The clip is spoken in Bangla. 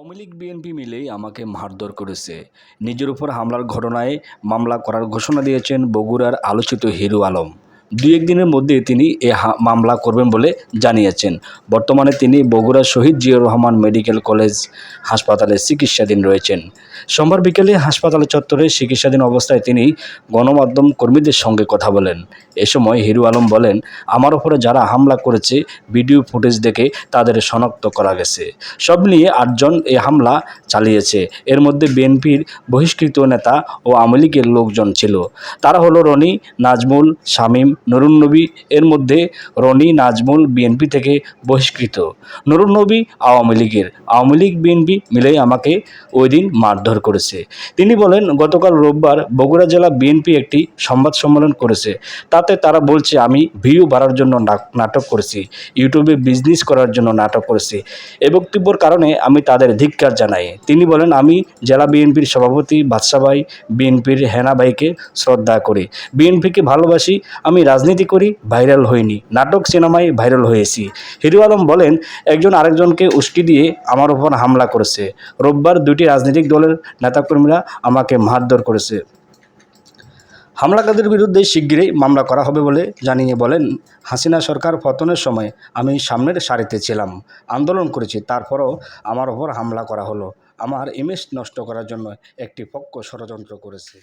আওয়ামী লীগ, বিএনপি মিলেই আমাকে মারধর করেছে। নিজের উপর হামলার ঘটনায় মামলা করার ঘোষণা দিয়েছেন বগুড়ার আলোচিত হিরু আলম। দুই একদিনের মধ্যে তিনি এ মামলা করবেন বলে জানিয়েছেন। বর্তমানে তিনি বগুড়া শহীদ জিয়াউর রহমান মেডিকেল কলেজ হাসপাতালে চিকিৎসাধীন রয়েছেন। সোমবার বিকেলে হাসপাতাল চত্বরে চিকিৎসাধীন অবস্থায় তিনি গণমাধ্যম কর্মীদের সঙ্গে কথা বলেন। এ সময় হিরু আলম বলেন, আমার ওপরে যারা হামলা করেছে, ভিডিও ফুটেজ দেখে তাদের শনাক্ত করা গেছে। সব নিয়ে আটজন এ হামলা চালিয়েছে। এর মধ্যে বিএনপির বহিষ্কৃত নেতা ও আওয়ামী লীগের লোকজন ছিল। তারা হলো রনি, নাজমুল, শামীম নুরুন্নবী এর মধ্যে রনি, নাজমুল, বিএনপি থেকে বহিষ্কৃত। নুরুন্নবী আওয়ামী লীগের। আওয়ামী লীগ, বিএনপি মিলেই আমাকে ওই দিন মারধর করেছে। তিনি বলেন, গতকাল রোববার বগুড়া জেলা বিএনপি একটি সংবাদ সম্মেলন করেছে। তাতে তারা বলছে, আমি ভিউ বাড়ার জন্য নাটক করেছি। ইউটিউবে বিজনেস করার জন্য নাটক করেছি। এ বক্তব্যের কারণে আমি তাদের ধিক্কার জানাই। তিনি বলেন, আমি জেলা বিএনপির সভাপতি বাদশা ভাই, বিএনপির হেনা ভাইকে শ্রদ্ধা করি। বিএনপিকে ভালোবাসি। আমি রাজনীতি করি ভাইরাল হইনি। নাটক সিনেমায় ভাইরাল হয়েছি। হিরু আলম বলেন, একজন আরেকজনকে উস্কি দিয়ে আমার উপর হামলা করেছে। রোববার দুটি রাজনৈতিক দলের নেতাকর্মীরা আমাকে মারধর করেছে। হামলাকারীদের বিরুদ্ধে শিগগিরই মামলা করা হবে বলে জানিয়ে বলেন, হাসিনা সরকার পতনের সময় আমি সামনের সারিতে ছিলাম, আন্দোলন করেছি, তারপরও আমার ওপর হামলা করা হলো। আমার ইমেজ নষ্ট করার জন্য একটি পক্ষ ষড়যন্ত্র করেছে।